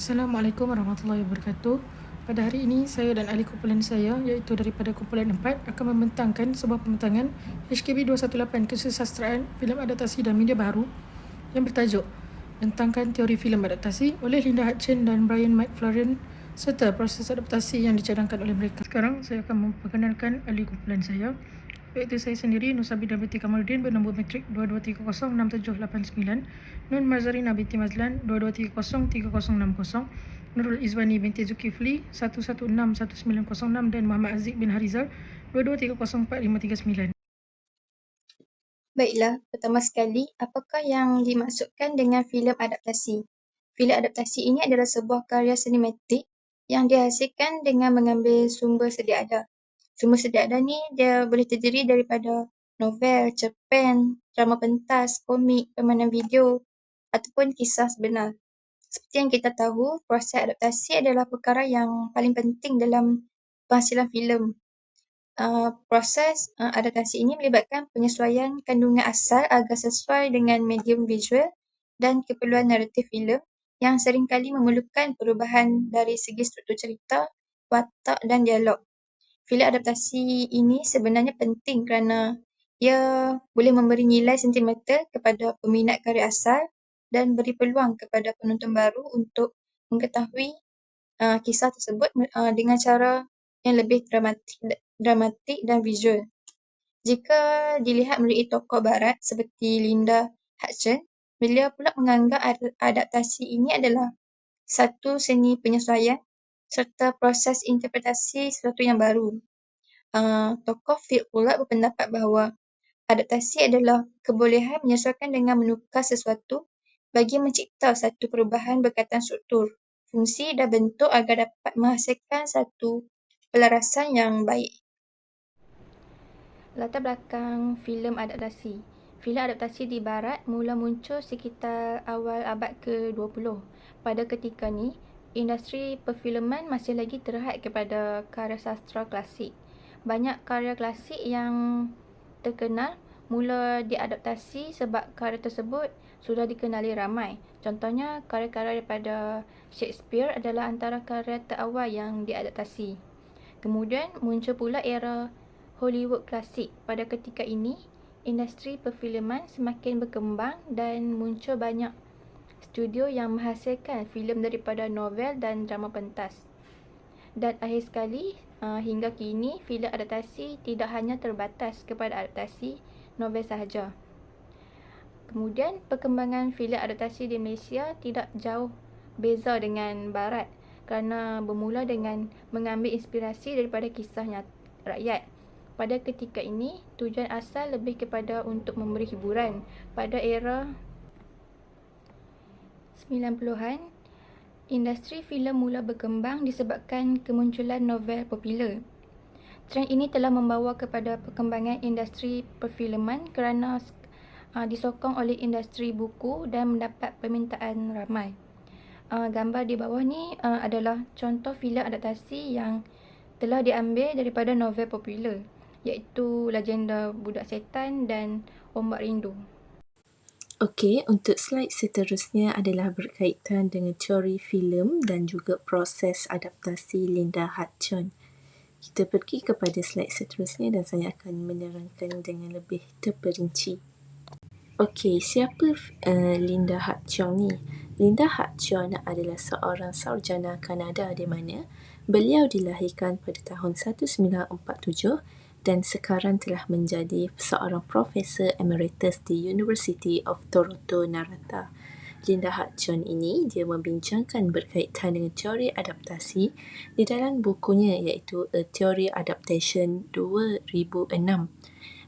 Assalamualaikum warahmatullahi wabarakatuh. Pada hari ini, saya dan ahli kumpulan saya iaitu daripada kumpulan 4 akan membentangkan sebuah pembentangan HKB 218 Kesusasteraan Filem Adaptasi dan Media Baru yang bertajuk Bentangkan Teori Filem Adaptasi oleh Linda Hutchin dan Brian McFlaren serta proses adaptasi yang dicadangkan oleh mereka. Sekarang saya akan memperkenalkan ahli kumpulan saya iaitu saya sendiri Nusabida binti Kamaluddin bernombor metrik 22306789 Nun Mazarina binti Mazlan 22303060 Nurul Izwani binti Zulkifli 11619006 dan Muhammad Aziz bin Harizal 22304539 Baiklah, pertama sekali, apakah yang dimaksudkan dengan filem adaptasi? Filem adaptasi ini adalah sebuah karya sinematik yang dihasilkan dengan mengambil sumber sedia ada. Sedia ada ni dia boleh terdiri daripada novel, cerpen, drama pentas, komik, permainan video ataupun kisah sebenar. Seperti yang kita tahu, proses adaptasi adalah perkara yang paling penting dalam penghasilan filem. Uh, proses uh, adaptasi ini melibatkan penyesuaian kandungan asal agar sesuai dengan medium visual dan keperluan naratif filem yang seringkali memerlukan perubahan dari segi struktur cerita, watak dan dialog filem adaptasi ini sebenarnya penting kerana ia boleh memberi nilai sentimental kepada peminat karya asal dan beri peluang kepada penonton baru untuk mengetahui uh, kisah tersebut uh, dengan cara yang lebih dramatik, dramatik dan visual. Jika dilihat melalui tokoh barat seperti Linda Hudson, beliau pula menganggap adaptasi ini adalah satu seni penyesuaian serta proses interpretasi sesuatu yang baru. Uh, tokoh Field pula berpendapat bahawa adaptasi adalah kebolehan menyesuaikan dengan menukar sesuatu bagi mencipta satu perubahan berkaitan struktur, fungsi dan bentuk agar dapat menghasilkan satu pelarasan yang baik. Latar belakang filem adaptasi. Filem adaptasi di barat mula muncul sekitar awal abad ke-20. Pada ketika ni, industri perfilman masih lagi terhad kepada karya sastra klasik. Banyak karya klasik yang terkenal mula diadaptasi sebab karya tersebut sudah dikenali ramai. Contohnya, karya-karya daripada Shakespeare adalah antara karya terawal yang diadaptasi. Kemudian muncul pula era Hollywood klasik. Pada ketika ini, industri perfilman semakin berkembang dan muncul banyak studio yang menghasilkan filem daripada novel dan drama pentas. Dan akhir sekali, uh, hingga kini, filem adaptasi tidak hanya terbatas kepada adaptasi novel sahaja. Kemudian, perkembangan filem adaptasi di Malaysia tidak jauh beza dengan barat kerana bermula dengan mengambil inspirasi daripada kisah rakyat. Pada ketika ini, tujuan asal lebih kepada untuk memberi hiburan pada era 90-an, industri filem mula berkembang disebabkan kemunculan novel popular. Trend ini telah membawa kepada perkembangan industri perfilman kerana uh, disokong oleh industri buku dan mendapat permintaan ramai. Uh, gambar di bawah ni uh, adalah contoh filem adaptasi yang telah diambil daripada novel popular iaitu Legenda Budak Setan dan Ombak Rindu. Okey, untuk slide seterusnya adalah berkaitan dengan teori filem dan juga proses adaptasi Linda Hutchon. Kita pergi kepada slide seterusnya dan saya akan menerangkan dengan lebih terperinci. Okey, siapa uh, Linda Hutchon ni? Linda Hutchon adalah seorang sarjana Kanada di mana beliau dilahirkan pada tahun 1947 dan sekarang telah menjadi seorang profesor emeritus di University of Toronto Narata. Linda Hutchon ini dia membincangkan berkaitan dengan teori adaptasi di dalam bukunya iaitu A Theory Adaptation 2006.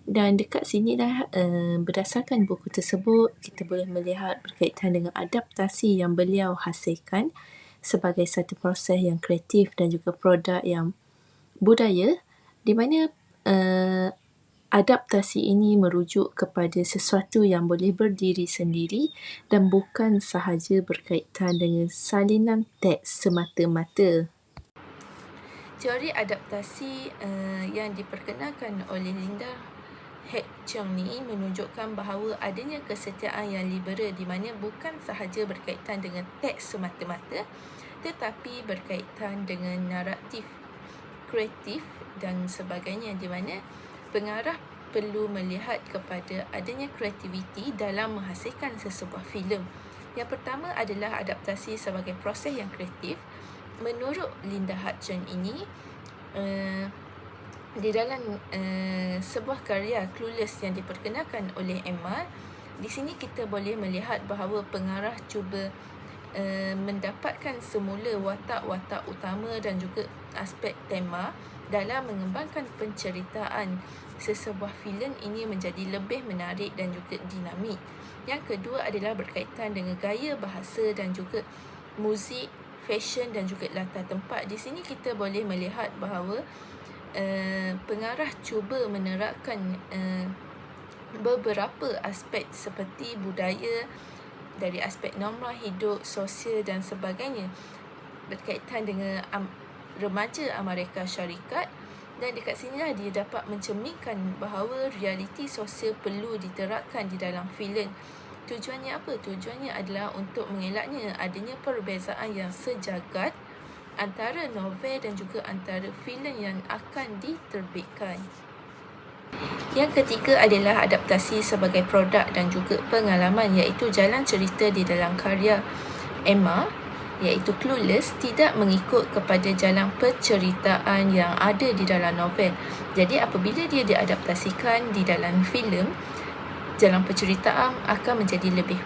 Dan dekat sini dah uh, berdasarkan buku tersebut kita boleh melihat berkaitan dengan adaptasi yang beliau hasilkan sebagai satu proses yang kreatif dan juga produk yang budaya di mana uh, adaptasi ini merujuk kepada sesuatu yang boleh berdiri sendiri dan bukan sahaja berkaitan dengan salinan teks semata-mata. Teori adaptasi uh, yang diperkenalkan oleh Linda Head Cheong ni menunjukkan bahawa adanya kesetiaan yang liberal di mana bukan sahaja berkaitan dengan teks semata-mata tetapi berkaitan dengan naratif, kreatif dan sebagainya di mana pengarah perlu melihat kepada adanya kreativiti dalam menghasilkan sesebuah filem. Yang pertama adalah adaptasi sebagai proses yang kreatif. Menurut Linda Hudson ini, uh, di dalam uh, sebuah karya Clueless yang diperkenalkan oleh Emma, di sini kita boleh melihat bahawa pengarah cuba uh, mendapatkan semula watak-watak utama dan juga aspek tema dalam mengembangkan penceritaan sesebuah filem ini menjadi lebih menarik dan juga dinamik. Yang kedua adalah berkaitan dengan gaya bahasa dan juga muzik, fashion dan juga latar tempat. Di sini kita boleh melihat bahawa uh, pengarah cuba menerapkan uh, beberapa aspek seperti budaya dari aspek norma hidup, sosial dan sebagainya berkaitan dengan um, remaja Amerika Syarikat dan dekat sinilah dia dapat mencerminkan bahawa realiti sosial perlu diterapkan di dalam filem. Tujuannya apa? Tujuannya adalah untuk mengelaknya adanya perbezaan yang sejagat antara novel dan juga antara filem yang akan diterbitkan. Yang ketiga adalah adaptasi sebagai produk dan juga pengalaman iaitu jalan cerita di dalam karya Emma iaitu Clueless tidak mengikut kepada jalan penceritaan yang ada di dalam novel. Jadi apabila dia diadaptasikan di dalam filem, jalan penceritaan akan menjadi lebih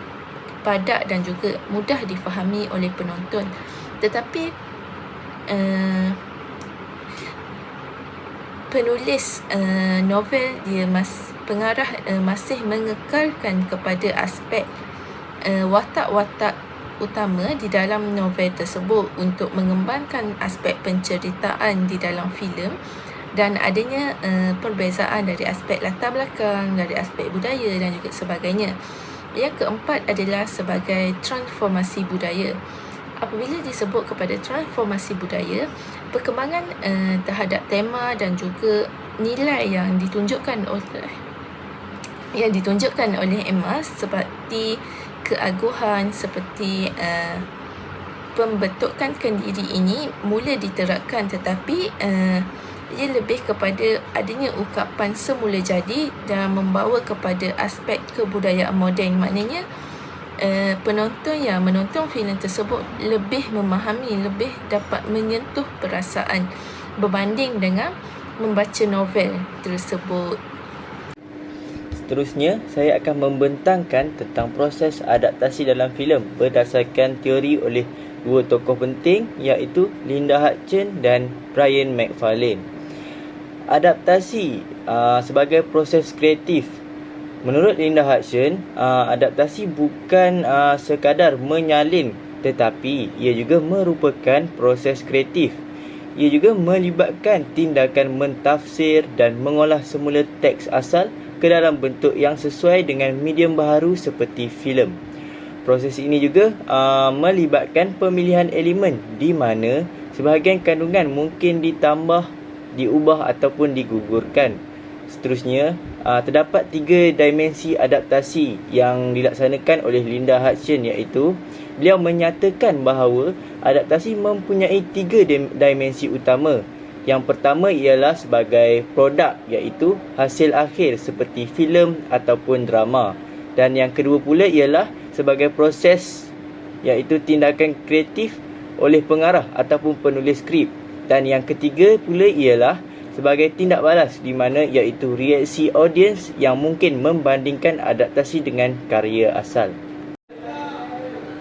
padat dan juga mudah difahami oleh penonton. Tetapi uh, penulis uh, novel dia mas pengarah uh, masih mengekalkan kepada aspek uh, watak-watak utama di dalam novel tersebut untuk mengembangkan aspek penceritaan di dalam filem dan adanya uh, perbezaan dari aspek latar belakang, dari aspek budaya dan juga sebagainya. Yang keempat adalah sebagai transformasi budaya apabila disebut kepada transformasi budaya, perkembangan uh, terhadap tema dan juga nilai yang ditunjukkan oleh yang ditunjukkan oleh Emma seperti keaguhan seperti uh, pembentukan kendiri ini mula diterapkan tetapi uh, ia lebih kepada adanya ukapan semula jadi dan membawa kepada aspek kebudayaan moden. Maknanya uh, penonton yang menonton filem tersebut lebih memahami, lebih dapat menyentuh perasaan berbanding dengan membaca novel tersebut. Seterusnya, saya akan membentangkan tentang proses adaptasi dalam filem berdasarkan teori oleh dua tokoh penting iaitu Linda Hudson dan Brian McFarlane. Adaptasi uh, sebagai proses kreatif Menurut Linda Hudson, uh, adaptasi bukan uh, sekadar menyalin tetapi ia juga merupakan proses kreatif. Ia juga melibatkan tindakan mentafsir dan mengolah semula teks asal ke dalam bentuk yang sesuai dengan medium baharu seperti filem. Proses ini juga uh, melibatkan pemilihan elemen di mana sebahagian kandungan mungkin ditambah, diubah ataupun digugurkan. Seterusnya, uh, terdapat tiga dimensi adaptasi yang dilaksanakan oleh Linda Hudson iaitu beliau menyatakan bahawa adaptasi mempunyai tiga dimensi utama. Yang pertama ialah sebagai produk iaitu hasil akhir seperti filem ataupun drama. Dan yang kedua pula ialah sebagai proses iaitu tindakan kreatif oleh pengarah ataupun penulis skrip. Dan yang ketiga pula ialah sebagai tindak balas di mana iaitu reaksi audiens yang mungkin membandingkan adaptasi dengan karya asal.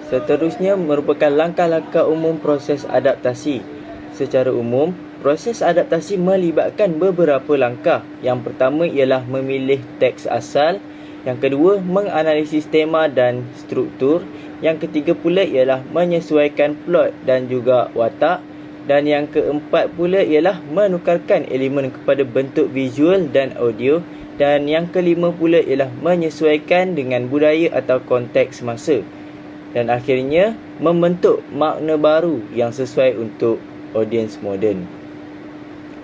Seterusnya merupakan langkah-langkah umum proses adaptasi. Secara umum, proses adaptasi melibatkan beberapa langkah. Yang pertama ialah memilih teks asal, yang kedua menganalisis tema dan struktur, yang ketiga pula ialah menyesuaikan plot dan juga watak dan yang keempat pula ialah menukarkan elemen kepada bentuk visual dan audio. Dan yang kelima pula ialah menyesuaikan dengan budaya atau konteks masa. Dan akhirnya membentuk makna baru yang sesuai untuk audiens moden.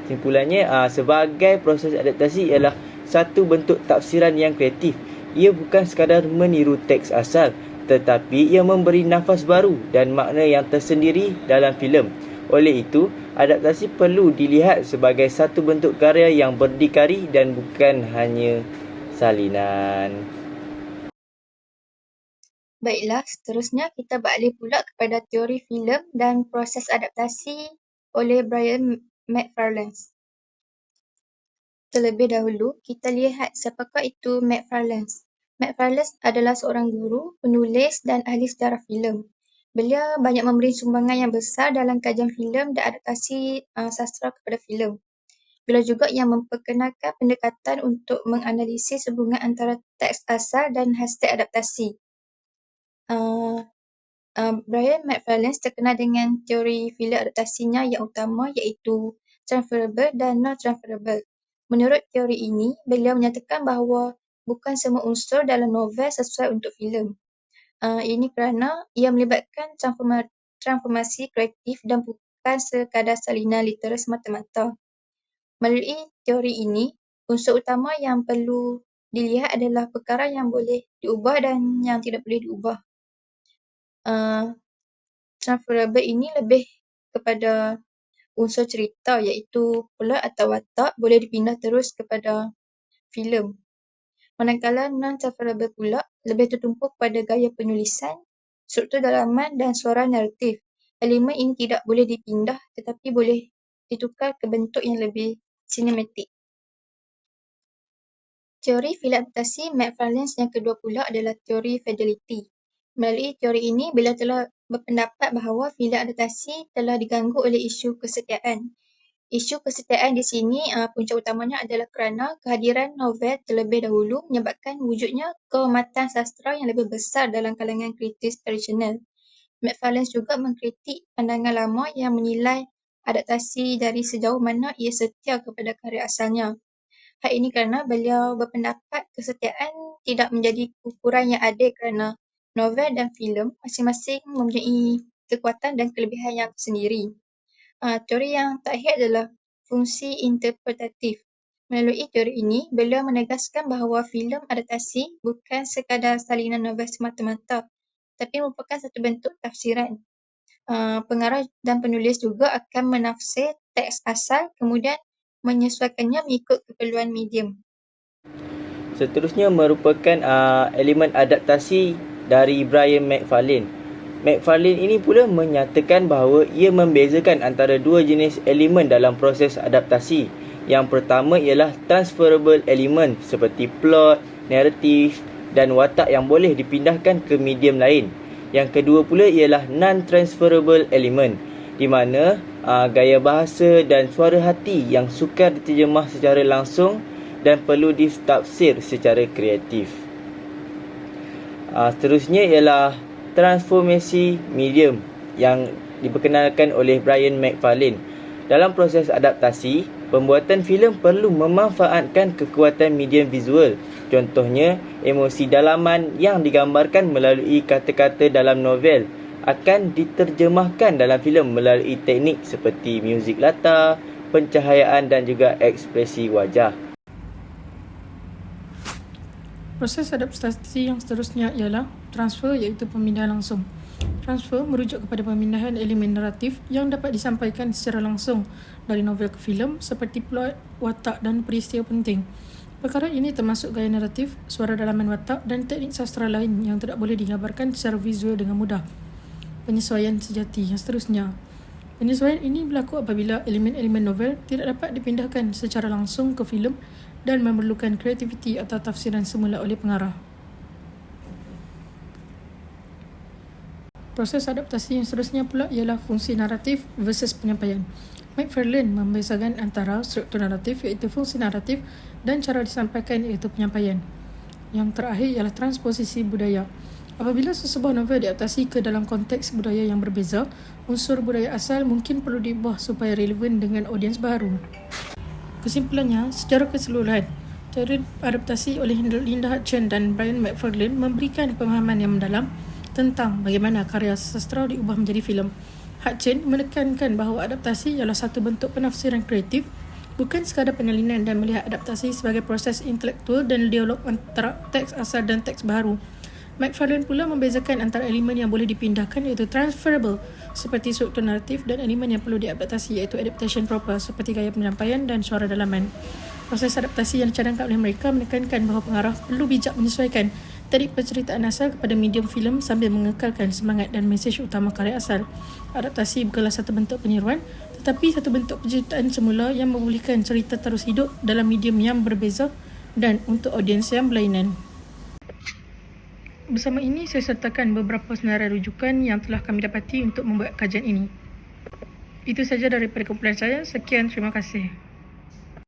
Simpulannya, sebagai proses adaptasi ialah satu bentuk tafsiran yang kreatif. Ia bukan sekadar meniru teks asal, tetapi ia memberi nafas baru dan makna yang tersendiri dalam filem. Oleh itu, adaptasi perlu dilihat sebagai satu bentuk karya yang berdikari dan bukan hanya salinan. Baiklah, seterusnya kita beralih pula kepada teori filem dan proses adaptasi oleh Brian McFarlane. Terlebih dahulu, kita lihat siapakah itu McFarlane. McFarlane adalah seorang guru, penulis dan ahli sejarah filem. Beliau banyak memberi sumbangan yang besar dalam kajian filem dan adaptasi uh, sastra kepada filem. Beliau juga yang memperkenalkan pendekatan untuk menganalisis hubungan antara teks asal dan hasil adaptasi. Uh, uh, Brian McFarlane terkenal dengan teori filem adaptasinya yang utama iaitu transferable dan non-transferable. Menurut teori ini, beliau menyatakan bahawa bukan semua unsur dalam novel sesuai untuk filem. Uh, ini kerana ia melibatkan transforma- transformasi kreatif dan bukan sekadar salinan literal semata-mata. Melalui teori ini, unsur utama yang perlu dilihat adalah perkara yang boleh diubah dan yang tidak boleh diubah uh, transferable ini lebih kepada unsur cerita iaitu plot atau watak boleh dipindah terus kepada filem. Manakala non-transferable pula lebih tertumpu pada gaya penulisan, struktur dalaman dan suara naratif. Elemen ini tidak boleh dipindah tetapi boleh ditukar ke bentuk yang lebih sinematik. Teori filem adaptasi McFarlane yang kedua pula adalah teori fidelity. Melalui teori ini, beliau telah berpendapat bahawa filem adaptasi telah diganggu oleh isu kesetiaan. Isu kesetiaan di sini uh, punca utamanya adalah kerana kehadiran novel terlebih dahulu menyebabkan wujudnya kehormatan sastra yang lebih besar dalam kalangan kritis tradisional. McFarlane juga mengkritik pandangan lama yang menilai adaptasi dari sejauh mana ia setia kepada karya asalnya. Hal ini kerana beliau berpendapat kesetiaan tidak menjadi ukuran yang adil kerana novel dan filem masing-masing mempunyai kekuatan dan kelebihan yang sendiri. Uh, teori yang terakhir adalah fungsi interpretatif. Melalui teori ini, beliau menegaskan bahawa filem adaptasi bukan sekadar salinan novel semata-mata, tapi merupakan satu bentuk tafsiran. Uh, pengarah dan penulis juga akan menafsir teks asal kemudian menyesuaikannya mengikut keperluan medium. Seterusnya merupakan uh, elemen adaptasi dari Brian McFarlane. McFarlane ini pula menyatakan bahawa ia membezakan antara dua jenis elemen dalam proses adaptasi. Yang pertama ialah transferable element seperti plot, naratif dan watak yang boleh dipindahkan ke medium lain. Yang kedua pula ialah non-transferable element di mana uh, gaya bahasa dan suara hati yang sukar diterjemah secara langsung dan perlu ditafsir secara kreatif. Uh, seterusnya ialah transformasi medium yang diperkenalkan oleh Brian McFarlane. Dalam proses adaptasi, pembuatan filem perlu memanfaatkan kekuatan medium visual. Contohnya, emosi dalaman yang digambarkan melalui kata-kata dalam novel akan diterjemahkan dalam filem melalui teknik seperti muzik latar, pencahayaan dan juga ekspresi wajah. Proses adaptasi yang seterusnya ialah transfer iaitu pemindahan langsung. Transfer merujuk kepada pemindahan elemen naratif yang dapat disampaikan secara langsung dari novel ke filem seperti plot, watak dan peristiwa penting. Perkara ini termasuk gaya naratif, suara dalaman watak dan teknik sastra lain yang tidak boleh digambarkan secara visual dengan mudah. Penyesuaian sejati yang seterusnya. Penyesuaian ini berlaku apabila elemen-elemen novel tidak dapat dipindahkan secara langsung ke filem dan memerlukan kreativiti atau tafsiran semula oleh pengarah. Proses adaptasi yang seterusnya pula ialah fungsi naratif versus penyampaian. McFarlane membezakan antara struktur naratif iaitu fungsi naratif dan cara disampaikan iaitu penyampaian. Yang terakhir ialah transposisi budaya. Apabila sesebuah novel diadaptasi ke dalam konteks budaya yang berbeza, unsur budaya asal mungkin perlu diubah supaya relevan dengan audiens baru. Kesimpulannya, secara keseluruhan, teori adaptasi oleh Linda Hutchen dan Brian McFarlane memberikan pemahaman yang mendalam tentang bagaimana karya sastra diubah menjadi filem. Hutchen menekankan bahawa adaptasi ialah satu bentuk penafsiran kreatif Bukan sekadar penalinan dan melihat adaptasi sebagai proses intelektual dan dialog antara teks asal dan teks baru. McFarlane pula membezakan antara elemen yang boleh dipindahkan iaitu transferable seperti struktur naratif dan elemen yang perlu diadaptasi iaitu adaptation proper seperti gaya penyampaian dan suara dalaman. Proses adaptasi yang dicadangkan oleh mereka menekankan bahawa pengarah perlu bijak menyesuaikan teknik penceritaan asal kepada medium filem sambil mengekalkan semangat dan mesej utama karya asal. Adaptasi bukanlah satu bentuk peniruan tetapi satu bentuk penceritaan semula yang membolehkan cerita terus hidup dalam medium yang berbeza dan untuk audiens yang berlainan. Bersama ini, saya sertakan beberapa senarai rujukan yang telah kami dapati untuk membuat kajian ini. Itu saja daripada kumpulan saya. Sekian, terima kasih.